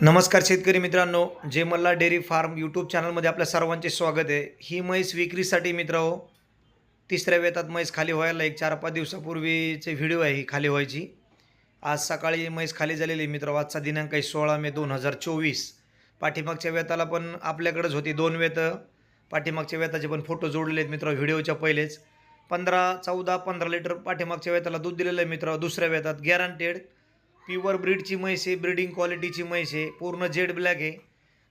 नमस्कार शेतकरी मित्रांनो जे मल्ला डेअरी फार्म यूट्यूब चॅनलमध्ये आपल्या सर्वांचे स्वागत आहे. ही म्हैस विक्रीसाठी मित्र हो तिसऱ्या वेतात म्हैस खाली व्हायला एक चार पाच दिवसापूर्वीचे व्हिडिओ आहे ही खाली व्हायची. आज सकाळी म्हैस खाली झालेली आहे मित्र आजचा दिनांक आहे सोळा मे दोन हजार चोवीस. पाठीमागच्या वेताला पण आपल्याकडेच होती दोन वेत. पाठीमागच्या वेताचे पण फोटो जोडलेले आहेत मित्र व्हिडिओच्या पहिलेच. पंधरा चौदा पंधरा लिटर पाठीमागच्या वेताला दूध दिलेलं आहे मित्र दुसऱ्या वेतात गॅरंटेड प्युअर ब्रीडची म्हैस आहे ब्रीडिंग क्वालिटीची म्हैस आहे पूर्ण जेड ब्लॅक आहे.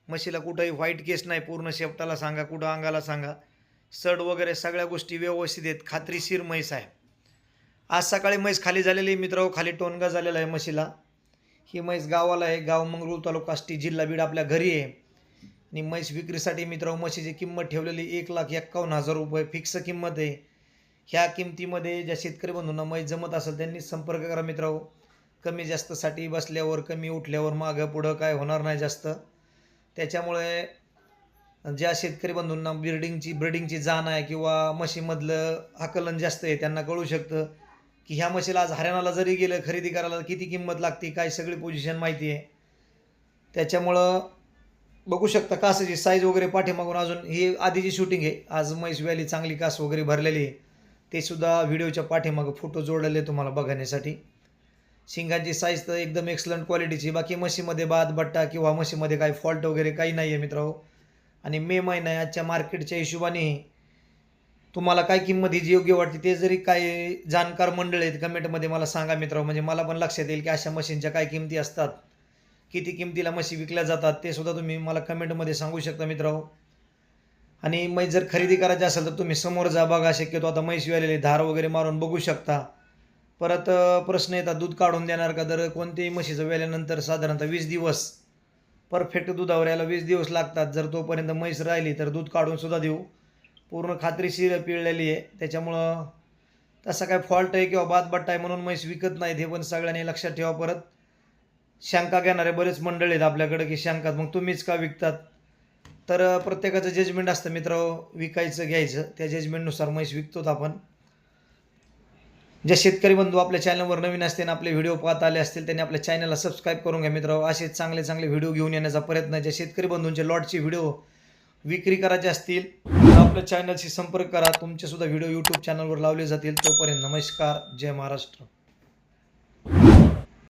म्हशीला कुठंही व्हाईट केस नाही पूर्ण शेपटाला सांगा कुठं अंगाला सांगा. सड वगैरे सगळ्या गोष्टी व्यवस्थित आहेत खात्रीशीर म्हैस आहे. आज सकाळी म्हैस खाली झालेली आहे खाली टोनगा झालेला आहे म्हशीला. ही म्हैस गावाला आहे गाव मंगरूळ तालुका आष्टी जिल्हा बीड आपल्या घरी आहे. आणि म्हैस विक्रीसाठी मित्रांनो म्हशीची किंमत ठेवलेली एक लाख एक्कावन्न हजार रुपये फिक्स किंमत आहे. ह्या किमतीमध्ये ज्या शेतकरी बंधूंना म्हैस जमत असेल त्यांनी संपर्क करा मित्र कमी जास्तसाठी बसल्यावर कमी उठल्यावर मागं पुढं काय होणार नाही जास्त. त्याच्यामुळे ज्या शेतकरी बंधूंना ब्रिडिंगची ब्रिडिंगची जाण आहे किंवा म्हशीमधलं आकलन जास्त आहे त्यांना कळू शकतं की ह्या म्हशीला आज हरियाणाला जरी गेलं खरेदी करायला किती किंमत लागते काय सगळी पोझिशन माहिती आहे. त्याच्यामुळं बघू शकता कासाची साईज वगैरे पाठीमागून अजून ही आधीची शूटिंग आहे. आज म्हैस व्हॅली चांगली कास वगैरे भरलेली आहे. ते सुद्धा व्हिडिओच्या पाठीमागं फोटो जोडलेले तुम्हाला बघण्यासाठी. शिंगांची साईज तर एकदम एक्सलंट क्वालिटीची बाकी म्हशीमध्ये बाद बट्टा किंवा म्हशीमध्ये काही फॉल्ट वगैरे काही नाही आहे मित्रांनो. आणि मे महिना आहे आजच्या मार्केटच्या हिशोबाने तुम्हाला काय किंमत ही जी योग्य वाटते ते जरी काही जाणकार मंडळ आहेत कमेंटमध्ये मला सांगा मित्रांनो. म्हणजे मला पण लक्षात येईल की अशा मशीनच्या काय किमती असतात. किती किमतीला म्हशी विकल्या जातात ते सुद्धा तुम्ही मला कमेंटमध्ये सांगू शकता मित्रांनो. आणि म्हैस जर खरेदी करायची असेल तर तुम्ही समोर जा बघा. शक्यतो आता म्हैस आलेली धार वगैरे मारून बघू शकता. परत प्रश्न येतात दूध काढून देणार का? तर कोणत्याही म्हशीचं वेल्यानंतर साधारणतः वीस दिवस परफेक्ट दुधावर यायला वीस दिवस लागतात. जर तोपर्यंत म्हैस राहिली तर दूध काढूनसुद्धा देऊ. पूर्ण खात्रीशीर पिळलेली आहे. त्याच्यामुळं तसा काय फॉल्ट आहे किंवा बाद बट्टा आहे म्हणून म्हैस विकत नाहीत हे पण सगळ्यांनी लक्षात ठेवा परत. शंका घेणारे बरेच मंडळ आहेत आपल्याकडे की शंकात मग तुम्हीच का विकतात? तर प्रत्येकाचं जजमेंट असतं मित्र विकायचं घ्यायचं. त्या जजमेंटनुसार म्हैस विकतोत आपण. जे शेतकरी बंधू आपल्या चॅनलवर नवीन असतील आपले व्हिडिओ पाहत आले असतील त्यांनी आपल्या चॅनलला सबस्क्राईब करून घ्या मित्र असेच चांगले चांगले व्हिडिओ घेऊन येण्याचा प्रयत्न ज्या शेतकरी बंधूंचे लॉटचे व्हिडिओ विक्री करायचे असतील तर आपल्या चॅनलशी संपर्क करा. तुमचे सुद्धा व्हिडिओ यूट्यूब चॅनलवर लावले जातील. तोपर्यंत नमस्कार. जय महाराष्ट्र.